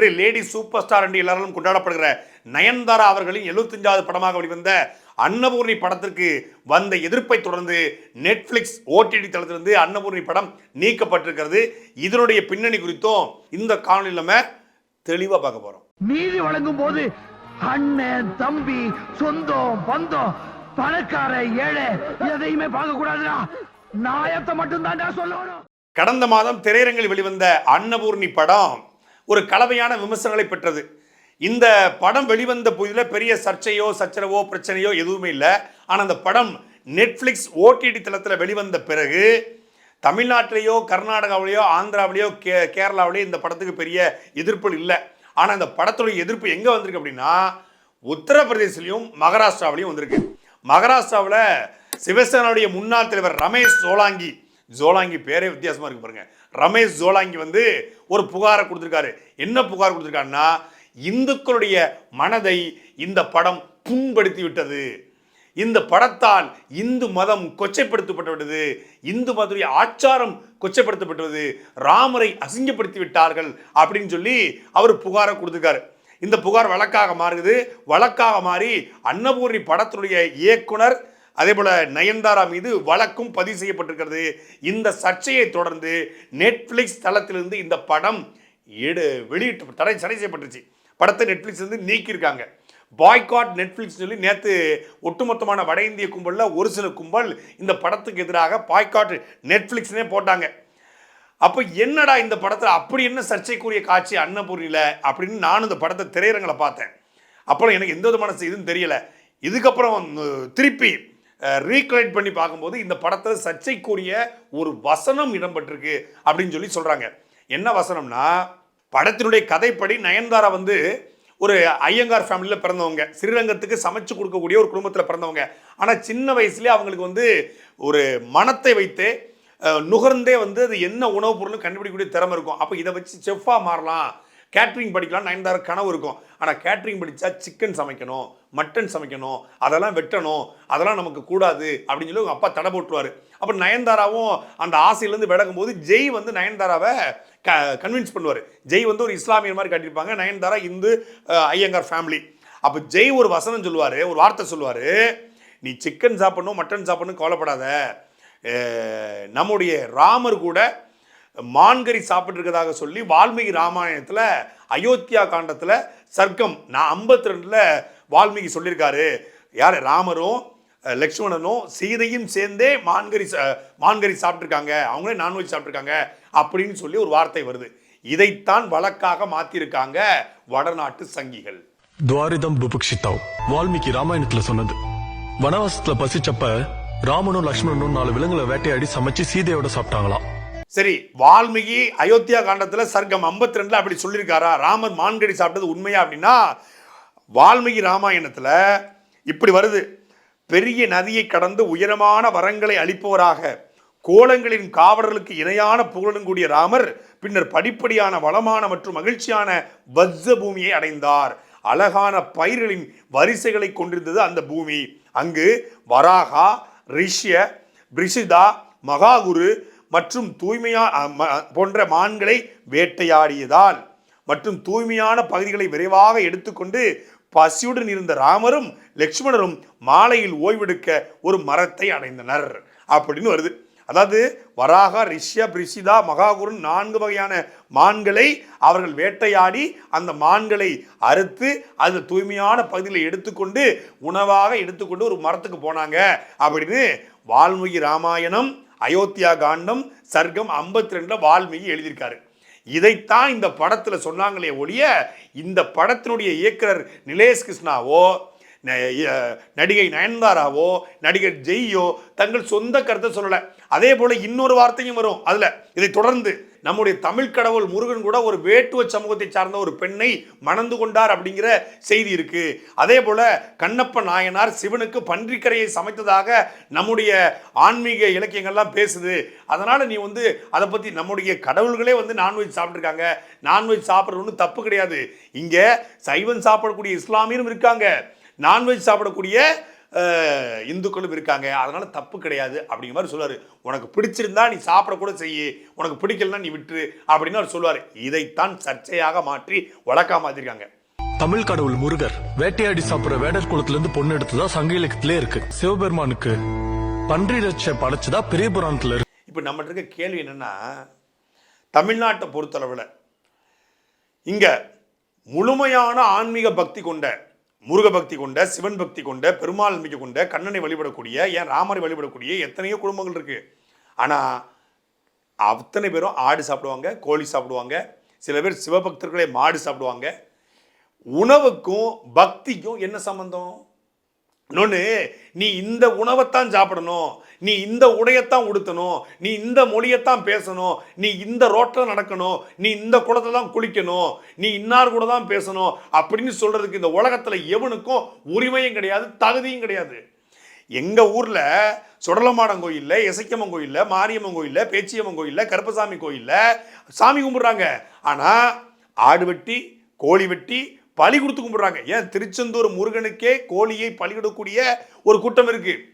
இன்றைய lady super star என்று எல்லாரும் கொண்டாடப்படுகிற நயன்தாரா அவர்களின் எழுபத்தஞ்சாவது படமாக வெளிவந்த அன்னபூர்ணி படத்திற்கு வந்த எதிர்ப்பை தொடர்ந்து நெட்ஃப்ளிக்ஸ் ஓடிடி தளத்திலிருந்து அன்னபூர்ணி படம் நீக்கப்பட்டிருக்கிறது. இதனுடைய பின்னணி குறித்தும் இந்த காணொலியில் நம்ம தெளிவாக பார்க்க போகிறோம் நீதி வழங்கும் போது அண்ணன் தம்பி சொந்தம் பந்தம் பணக்கார ஏழை எதையுமே பார்க்க கூடாதுடா. நாயத்தை மட்டும் தான்டா சொல்லணும். கடந்த மாதம் திரையரங்கில் வெளிவந்த அன்னபூர்ணி படம் ஒரு கலவையான விமர்சனங்களை பெற்றது. இந்த படம் வெளிவந்த புதிதில் பெரிய சர்ச்சையோ சச்சரவோ பிரச்சனையோ எதுவுமே இல்லை. ஆனால் அந்த படம் நெட்ஃப்ளிக்ஸ் ஓடிடி தளத்தில் வெளிவந்த பிறகு தமிழ்நாட்டிலேயோ கர்நாடகாவிலேயோ ஆந்திராவிலேயோ கே கேரளாவிலேயோ இந்த படத்துக்கு பெரிய எதிர்ப்பு இல்லை. ஆனால் இந்த படத்துடைய எதிர்ப்பு எங்கே வந்திருக்கு அப்படின்னா உத்தரப்பிரதேசிலையும் மகாராஷ்டிராவிலையும் வந்திருக்கு. மகாராஷ்டிராவில் சிவசேனாவுடைய முன்னாள் தலைவர் ரமேஷ் சோலாங்கி ஜோலாங்கி பேரே வித்தியாசமாக இருக்கு பாருங்கள் ரமேஷ் ஜோலாங்கி வந்து ஒரு புகாரை கொடுத்துருக்காரு. என்ன புகார் கொடுத்துருக்காருன்னா இந்துக்களுடைய மனதை இந்த படம் புண்படுத்தி விட்டது. இந்த படத்தால் இந்து மதம் கொச்சைப்படுத்தப்பட்டு விட்டது. இந்து மதத்துடைய ஆச்சாரம் கொச்சைப்படுத்தப்பட்டது ராமரை அசிங்கப்படுத்தி விட்டார்கள் அப்படின்னு சொல்லி அவர் புகாரை கொடுத்துருக்காரு. இந்த புகார் வழக்காக மாறுது. வழக்காக மாறி அன்னபூர்ணி படத்தினுடைய இயக்குனர் அதே போல் நயன்தாரா மீது வழக்கும் பதிவு செய்யப்பட்டிருக்கிறது. இந்த சர்ச்சையை தொடர்ந்து நெட்ஃப்ளிக்ஸ் தளத்திலிருந்து இந்த படம் எடு வெளியிட்டு தடை தடை செய்யப்பட்டுருச்சு. படத்தை நெட்ஃப்ளிக்ஸ்லேருந்து நீக்கியிருக்காங்க. பாய்காட் நெட்ஃப்ளிக்ஸ் சொல்லி நேற்று ஒட்டுமொத்தமான வட இந்திய கும்பலில் ஒரு சில கும்பல் இந்த படத்துக்கு எதிராக பாய்காட் நெட்ஃப்ளிக்ஸ்னே போட்டாங்க. அப்போ என்னடா இந்த படத்தில் அப்படி என்ன சர்ச்சைக்குரிய காட்சி அன்னபூர்ணியில் அப்படின்னு நானும் இந்த படத்தை திரையரங்களை பார்த்தேன். அப்புறம் எனக்கு எந்த விதமான இதுவும் தெரியலை. இதுக்கப்புறம் திருப்பி ரீக்ரியேட் பண்ணி பார்க்கும்போது இந்த படத்தில் சர்ச்சைக்குரிய ஒரு வசனம் இடம்பெற்றிருக்கு அப்படின்னு சொல்லி சொல்கிறாங்க என்ன வசனம்னா படத்தினுடைய கதைப்படி நயன்தாரா வந்து ஒரு ஐயங்கார் ஃபேமிலியில் பிறந்தவங்க. ஸ்ரீரங்கத்துக்கு சமைச்சு கொடுக்கக்கூடிய ஒரு குடும்பத்தில் பிறந்தவங்க. ஆனால் சின்ன வயசுலேயே அவங்களுக்கு வந்து ஒரு மனத்தை வைத்து நுகர்ந்தே வந்து அது என்ன உணவுப் பொருள்னு கண்டுபிடிக்கக்கூடிய திறமை இருக்கும். அப்போ இதை வச்சு செஃப்பாக மாறலாம். கேட்ரிங் படிக்கலாம் நயன்தாரா கனவு இருக்கும். ஆனால் கேட்ரிங் படித்தா சிக்கன் சமைக்கணும் மட்டன் சமைக்கணும் அதெல்லாம் வெட்டணும் அதெல்லாம் நமக்கு கூடாது அப்படின்னு சொல்லி அவங்க அப்பா தடை போட்டுருவார். அப்போ நயன்தாராவும் அந்த ஆசையிலேருந்து விலகும் போது ஜெய் வந்து நயன்தாராவை க கன்வின்ஸ் பண்ணுவார். ஜெய் வந்து ஒரு இஸ்லாமியர் மாதிரி கட்டியிருப்பாங்க. நயன்தாரா இந்து ஐயங்கார் ஃபேமிலி அப்போ ஜெய் ஒரு வசனம் சொல்லுவார் ஒரு வார்த்தை சொல்லுவார். நீ சிக்கன் சாப்பிடணும் மட்டன் சாப்பிடணும் கவலைப்படாத. நம்முடைய ராமர் கூட மான்கறி சாப்பிட்ருக்கதாக சொல்லி வால்மீகி ராமாயணத்தில் அயோத்தியா காண்டத்தில் சர்க்கம் நான் ஐம்பத்தி ரெண்டில் வால்மீகி சொல்லியிருக்காரு. யார்? ராமரும் லக்ஷ்மணனும் சீதையும் சேர்ந்தே மான்கறி மான்கறி சாப்பிட்ருக்காங்க அவங்களே நான்வெஜ் சாப்பிட்ருக்காங்க அப்படின்னு சொல்லி ஒரு வார்த்தை வருது. இதைத்தான் வழக்காக மாற்றிருக்காங்க வடநாட்டு சங்கிகள். துவாரிதம் புபுக்ஷித்தாவ் வால்மீகி ராமாயணத்துல சொன்னது. வனவாசத்துல பசிச்சப்ப ராமனும் லக்ஷ்மணனும் நாலு விலங்குகளை வேட்டையாடி சமைச்சு சீதையோட சாப்பிட்டாங்களாம். சரி வால்மீகி அயோத்தியா காண்டத்தில் சர்க்கம் ஐம்பத்தி ரெண்டில் அப்படி சொல்லியிருக்காரா? ராமர் மான்கடி சாப்பிட்டது உண்மையா அப்படின்னா வால்மீகி ராமாயணத்தில் இப்படி வருது. பெரிய நதியை கடந்து உயரமான வரங்களை அளிப்பவராக கோலங்களின் காவலர்களுக்கு இணையான புகழுடன் கூடிய ராமர் பின்னர் படிப்படியான வளமான மற்றும் மகிழ்ச்சியான வஜ்ஜ பூமியை அடைந்தார். அழகான பயிர்களின் வரிசைகளை கொண்டிருந்தது அந்த பூமி. அங்கு வராகா ரிஷ்ய பிரிஷிதா மகாகுரு மற்றும் தூய்மையா ம- போன்ற மான்களை வேட்டையாடியதால் மற்றும் தூய்மையான பகுதிகளை விரைவாக எடுத்துக்கொண்டு பசியுடன் இருந்த ராமரும் லக்ஷ்மணரும் மாலையில் ஓய்வெடுக்க ஒரு மரத்தை அடைந்தனர் அப்படின்னு வருது. அதாவது வராகா ரிஷ்ய ரிஷிதா மகாகுருன் நான்கு வகையான மான்களை அவர்கள் வேட்டையாடி அந்த மான்களை அறுத்து அது தூய்மையான பகுதியில் எடுத்துக்கொண்டு உணவாக எடுத்துக்கொண்டு ஒரு மரத்துக்கு போனாங்க அப்படின்னு வால்மீகி ராமாயணம் அயோத்தியா காண்டம் சர்க்கம் ஐம்பத்தி ரெண்டில் வால்மீகி எழுதியிருக்காரு. இதைத்தான் இந்த படத்தில் சொன்னாங்களே ஒழிய இந்த படத்தினுடைய இயக்குனர் நிலேஷ் கிருஷ்ணாவோ நடிகை நயன்தாராவோ நடிகர் ஜெய்யோ தங்கள் சொந்த கருத்தை சொல்லலை. அதே போல் இன்னொரு வார்த்தையும் வரும் அதில். இதை தொடர்ந்து நம்முடைய தமிழ் கடவுள் முருகன் கூட ஒரு வேட்டுவ சமூகத்தை சார்ந்த ஒரு பெண்ணை மணந்து கொண்டார் அப்படிங்கிற செய்தி இருக்கு. அதே போல கண்ணப்ப நாயனார் சிவனுக்கு பன்றிக்கரையை சமைத்ததாக நம்முடைய ஆன்மீக இலக்கியங்கள்லாம் பேசுது. அதனால நீ வந்து அதை பத்தி நம்முடைய கடவுள்களே வந்து நான்வெஜ் சாப்பிட்ருக்காங்க நான்வெஜ் சாப்பிட்றது ஒன்றும் தப்பு கிடையாது. இங்க சைவன் சாப்பிடக்கூடிய இஸ்லாமியரும் இருக்காங்க. நான்வெஜ் சாப்பிடக்கூடிய இந்துக்களும் இருக்காங்க. அதனால தப்பு கிடையாது. அப்படிங்கிற மாதிரி சொல்லுவார். உனக்கு பிடிச்சிருந்தா நீ சாப்பிடக்கூட செய்யு. உனக்கு பிடிக்கலன்னா நீ விட்டுரு. அப்படின்னு அவர் சொல்லுவார். இதைத்தான் சர்ச்சையாக மாற்றி வழக்கா மாற்றிருக்காங்க தமிழ் கடவுள் முருகர் வேட்டையாடி சாப்பிடுற வேடர் குலத்துல இருந்து பொண்ணு எடுத்ததா சங்க இலக்கியத்திலே இருக்கு. சிவபெருமானுக்கு பன்றி ரட்ச படைச்சதா பெரிய புராணத்துல இருக்கு. இப்போ நம்மகிட்ட இருக்க கேள்வி என்னன்னா தமிழ்நாட்டை பொறுத்தளவில் இங்கே முழுமையான ஆன்மீக பக்தி கொண்ட முருக பக்தி கொண்ட சிவன் பக்தி கொண்ட பெருமாள் நம்பிக்கை கொண்ட கண்ணனை வழிபடக்கூடிய ஏன் ராமரை வழிபடக்கூடிய எத்தனையோ குடும்பங்கள் இருக்குது ஆனால் அத்தனை பேரும் ஆடு சாப்பிடுவாங்க கோழி சாப்பிடுவாங்க சில பேர் சிவபக்தர்களே மாடு சாப்பிடுவாங்க. உணவுக்கும் பக்திக்கும் என்ன சம்பந்தம்? இன்னொன்று நீ இந்த உணவைத்தான் சாப்பிடணும் நீ இந்த உடையத்தான் உடுத்தணும் நீ இந்த மொழியைத்தான் பேசணும் நீ இந்த ரோட்டில் நடக்கணும் நீ இந்த குளத்தை தான் குளிக்கணும் நீ இன்னார் கூட தான் பேசணும் அப்படின்னு சொல்கிறதுக்கு இந்த உலகத்தில் எவனுக்கும் உரிமையும் கிடையாது தகுதியும் கிடையாது. எங்கள் ஊரில் சுடலமாடம் கோயிலில் இசைக்கம்மன் கோயிலில் மாரியம்மன் கோயிலில் பேச்சியம்மன் கோயிலில் கருப்பசாமி கோயிலில் சாமி கும்பிட்றாங்க. ஆனால் ஆடு வெட்டி கோழி வெட்டி பலி கொடுத்து கும்பிடுறாங்க. ஏன்? திருச்செந்தூர் முருகனுக்கே கோழியை பலியிடக்கூடிய ஒரு கூட்டம் இருக்கு.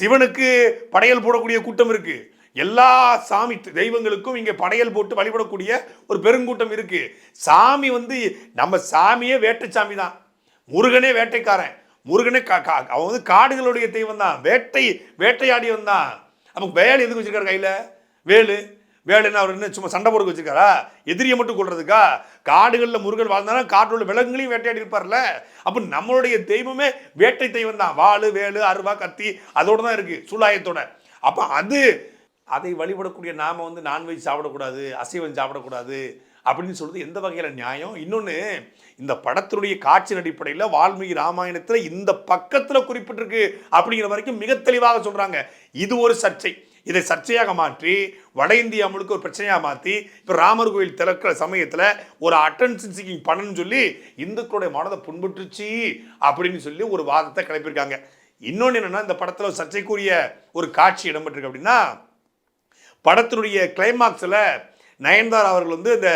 சிவனுக்கு படையல் போடக்கூடிய கூட்டம் இருக்கு. எல்லா சாமி தெய்வங்களுக்கும் இங்கே படையல் போட்டு வழிபடக்கூடிய ஒரு பெருங்கூட்டம் இருக்கு. சாமி வந்து நம்ம சாமியே வேட்டை சாமி தான். முருகனே வேட்டைக்காரன். முருகனே கா கா- அவன் வந்து காடுகளுடைய தெய்வம் தான் வேட்டை வேட்டையாடியவன் தான் நமக்கு வேலை எதுக்கு வச்சிருக்காரு கையில்? வேலு. வேலுன்னு அவர் என்ன சும்மா சண்டை போடுக்க வச்சிருக்காரா? எதிரியை மட்டும் கொள்றதுக்கா காடுகளில் முருகன் வாழ்ந்தானா? காட்டில் உள்ள விலங்குகளையும் வேட்டையாடி இருப்பார்ல? அப்போ நம்மளுடைய தெய்வமே வேட்டை தெய்வம் தான். வாழு வேலு அருவா கத்தி அதோடு தான் இருக்குது சூலாயத்தோட. அப்போ அது அதை வழிபடக்கூடிய நாம வந்து நான்வெஜ் சாப்பிடக்கூடாது அசைவம் சாப்பிடக்கூடாது அப்படின்னு சொல்கிறது எந்த வகையில் நியாயம்? இன்னொன்று இந்த படத்தினுடைய காட்சியின் அடிப்படையில் வால்மீகி ராமாயணத்தில் இந்த பக்கத்தில் குறிப்பிட்டிருக்கு அப்படிங்கிற வரைக்கும் மிக தெளிவாக சொல்கிறாங்க இது ஒரு சர்ச்சை. இதை சர்ச்சையாக மாற்றி வட இந்தியா முழுக்க ஒரு பிரச்சனையாக மாற்றி இப்போ ராமர் கோயில் திறக்கிற சமயத்தில் ஒரு அட்டென்ஷன் சீக்கிங் பண்ணணும்னு சொல்லி இந்துக்களுடைய மனதை புண்பட்டுருச்சு அப்படின்னு சொல்லி ஒரு வாதத்தை கிளப்பியிருக்காங்க. இன்னொன்று என்னென்னா இந்த படத்தில் ஒரு சர்ச்சைக்குரிய ஒரு காட்சி இடம்பெற்றிருக்கு அப்படின்னா படத்தினுடைய கிளைமாக்ஸில் நயன்தாரா அவர்கள் வந்து இந்த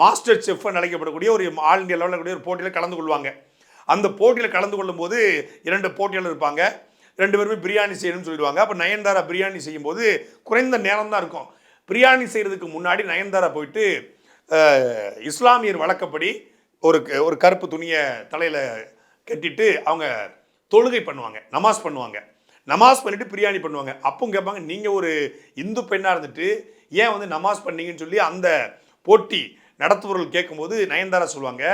மாஸ்டர் செஃப் அழைக்கப்படக்கூடிய ஒரு ஆல் இந்தியா லெவலில் கூடிய ஒரு போட்டியில் கலந்து கொள்வாங்க. அந்த போட்டியில் கலந்து கொள்ளும்போது இரண்டு போட்டியாளர் இருப்பாங்க. ரெண்டு பேருமே பிரியாணி செய்யணும்னு சொல்லிடுவாங்க. அப்போ நயன்தாரா பிரியாணி செய்யும்போது குறைந்த நேரம் தான் இருக்கும். பிரியாணி செய்கிறதுக்கு முன்னாடி நயன்தாரா போயிட்டு இஸ்லாமியர் வழக்கப்படி ஒரு க- ஒரு கருப்பு துணியை தலையில் கட்டிட்டு அவங்க தொழுகை பண்ணுவாங்க நமாஸ் பண்ணுவாங்க. நமாஸ் பண்ணிவிட்டு பிரியாணி பண்ணுவாங்க. அப்பவும் கேட்பாங்க நீங்கள் ஒரு இந்து பெண்ணாக இருந்துட்டு ஏன் வந்து நமாஸ் பண்ணீங்கன்னு சொல்லி அந்த போட்டி நடத்துபவர்கள் கேட்கும்போது நயன்தாரா சொல்லுவாங்க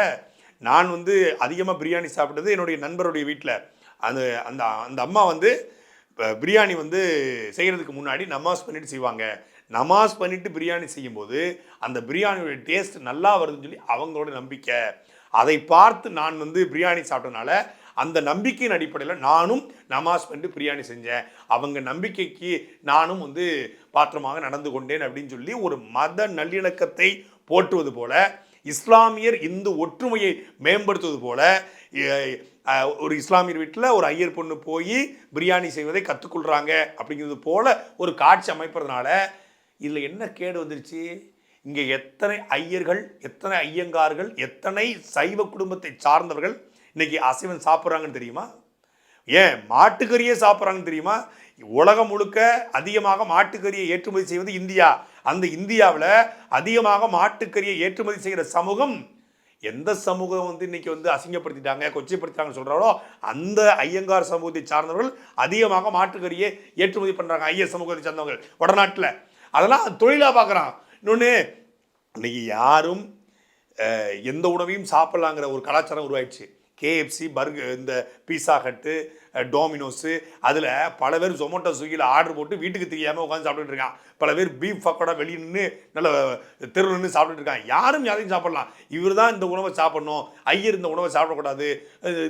நான் வந்து அதிகமாக பிரியாணி சாப்பிட்டது என்னுடைய நண்பருடைய வீட்டில் அந்த அந்த அந்த அம்மா வந்து இப்போ பிரியாணி வந்து செய்கிறதுக்கு முன்னாடி நமாஸ் பண்ணிட்டு செய்வாங்க. நமாஸ் பண்ணிவிட்டு பிரியாணி செய்யும்போது அந்த பிரியாணியோட டேஸ்ட் நல்லா வருதுன்னு சொல்லி அவங்களோட நம்பிக்கை. அதை பார்த்து நான் வந்து பிரியாணி சாப்பிட்டனால அந்த நம்பிக்கையின் அடிப்படையில் நானும் நமாஸ் பண்ணிட்டு பிரியாணி செஞ்சேன். அவங்க நம்பிக்கைக்கு நானும் வந்து பாத்திரமாக நடந்து கொண்டேன் அப்படின்னு சொல்லி ஒரு மத நல்லிணக்கத்தை போற்றுவது போல இஸ்லாமியர் இந்து ஒற்றுமையை மேம்படுத்துவது போல ஒரு இஸ்லாமியர் வீட்டில் ஒரு ஐயர் பொண்ணு போய் பிரியாணி செய்வதை கற்றுக்கொள்கிறாங்க அப்படிங்கிறது போல் ஒரு காட்சி அமைப்பதுனால இதில் என்ன கேடு வந்துருச்சு? இங்கே எத்தனை ஐயர்கள் எத்தனை ஐயங்கார்கள் எத்தனை சைவ குடும்பத்தை சார்ந்தவர்கள் இன்றைக்கி அசைவம் சாப்பிட்றாங்கன்னு தெரியுமா? ஏன் மாட்டுக்கறியே சாப்பிட்றாங்கன்னு தெரியுமா? உலகம் முழுக்க அதிகமாக மாட்டுக்கறியை ஏற்றுமதி செய்வது இந்தியா. அந்த இந்தியாவில் அதிகமாக மாட்டுக்கறியை ஏற்றுமதி செய்கிற சமூகம் எந்த சமூகம் வந்து இன்னைக்கு வந்து அசிங்கப்படுத்திட்டாங்க கொச்சைப்படுத்திட்டாங்கன்னு சொல்கிறாரோ அந்த ஐயங்கார் சமூகத்தை சார்ந்தவர்கள் அதிகமாக மாட்டுக்கறியை ஏற்றுமதி பண்ணுறாங்க ஐயர் சமூகத்தை சார்ந்தவர்கள் வடநாட்டில். அதெல்லாம் தொழிலாக பார்க்குறான் இன்னொன்று இன்னைக்கு யாரும் எந்த உணவையும் சாப்பிட்லாங்கிற ஒரு கலாச்சாரம் உருவாயிடுச்சு. கேஎஃப்சி பர்கர் இந்த பீஸா ஹட்டு டோமினோஸு அதில் பல பேர் ஜொமோட்டோ ஸ்விக்கியில் ஆர்டர் போட்டு வீட்டுக்கு தெரியாமல் உட்காந்து சாப்பிட்டுட்டு இருக்கான் பல பேர் பீஃப் பக்கோடா வெளியே நின்று நல்ல தெரு நின்று சாப்பிட்டுட்டு இருக்கான் யாரும் யாரையும் சாப்பிடலாம். இவர் தான் இந்த உணவை சாப்பிடணும். ஐயர் இந்த உணவை சாப்பிடக்கூடாது.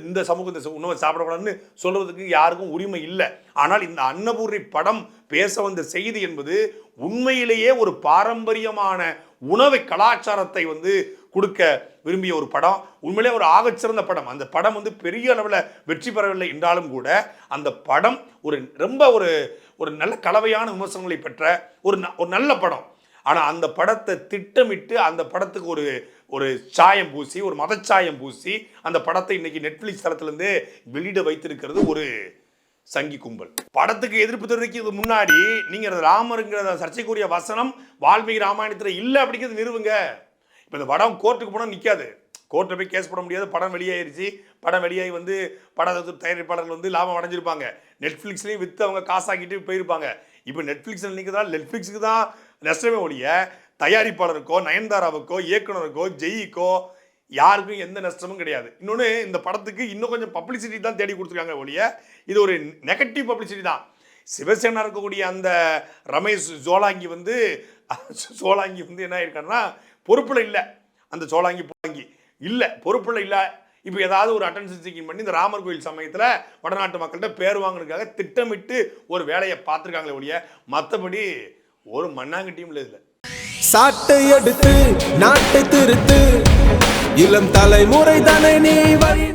இந்த சமூக இந்த உணவை சாப்பிடக்கூடாதுன்னு சொல்கிறதுக்கு யாருக்கும் உரிமை இல்லை. ஆனால் இந்த அன்னபூர்ணி படம் பேச வந்த செய்தி என்பது உண்மையிலேயே ஒரு பாரம்பரியமான உணவை கலாச்சாரத்தை வந்து கொடுக்க விரும்பிய ஒரு படம். உண்மையிலே ஒரு ஆகச்சிறந்த படம். அந்த படம் வந்து பெரிய அளவில் வெற்றி பெறவில்லை என்றாலும் கூட அந்த படம் ஒரு ரொம்ப ஒரு ஒரு நல்ல கலவையான விமர்சனங்களை பெற்ற ஒரு ந- ஒரு நல்ல படம். ஆனால் அந்த படத்தை திட்டமிட்டு அந்த படத்துக்கு ஒரு ஒரு சாயம் பூசி ஒரு மதச்சாயம் பூசி அந்த படத்தை இன்னைக்கு நெட்ஃப்ளிக்ஸ் தளத்திலேருந்து வெளியிட வைத்திருக்கிறது ஒரு சங்கி கும்பல். படத்துக்கு எதிர்ப்பு தெரிவிக்கிறது முன்னாடி நீங்கள் ராமருங்கிற சர்ச்சைக்குரிய வசனம் வால்மீகி ராமாயணத்தில் இல்லை அப்படிங்கிறது நிறுவுங்க. இப்போ இந்த படம் கோர்ட்டுக்கு போனால் நிற்காது கோர்ட்டில் போய் கேஸ் போட முடியாது. படம் வெளியாயிருச்சு. படம் வெளியாகி வந்து படம் தயாரிப்பாளர்கள் வந்து லாபம் அடைஞ்சிருப்பாங்க. நெட்ஃப்ளிக்ஸ்லேயும் விற்று அவங்க காசாக்கிட்டு போயிருப்பாங்க. இப்போ நெட்ஃப்ளிக்ஸில் நிற்கிறதா நெட்ஃப்ளிக்ஸுக்கு தான் நஷ்டமே ஒழிய தயாரிப்பாளருக்கோ நயன்தாராவுக்கோ இயக்குனருக்கோ ஜெயிக்கோ யாருக்கும் எந்த நஷ்டமும் கிடையாது. இன்னொன்று இந்த படத்துக்கு இன்னும் கொஞ்சம் பப்ளிசிட்டி தான் தேடி கொடுத்துருக்காங்க ஒழிய இது ஒரு நெகட்டிவ் பப்ளிசிட்டி தான். சிவசேனா இருக்கக்கூடிய அந்த ரமேஷ் ஜோலாங்கி வந்து சோலாங்கி வந்து என்ன ஆயிருக்காருன்னா பொறுப்பில் இல்லை. அந்த சோலாங்கி போலாங்கி இல்லை பொறுப்பில் இல்லை. இப்போ ஏதாவது ஒரு அட்டென்ஷன் சீக்கிங் பண்ணி இந்த ராமர் கோயில் சமயத்தில் வடநாட்டு மக்கள்கிட்ட பேர் வாங்கினதுக்காக திட்டமிட்டு ஒரு வேலையை பார்த்துருக்காங்களே ஒழிய மற்றபடி ஒரு மண்ணாங்கட்டியும் இல்லை. இதில் சாட்டை எடுத்து நாட்டை திருத்து. இளம் தலைமுறை தானே நீ வழி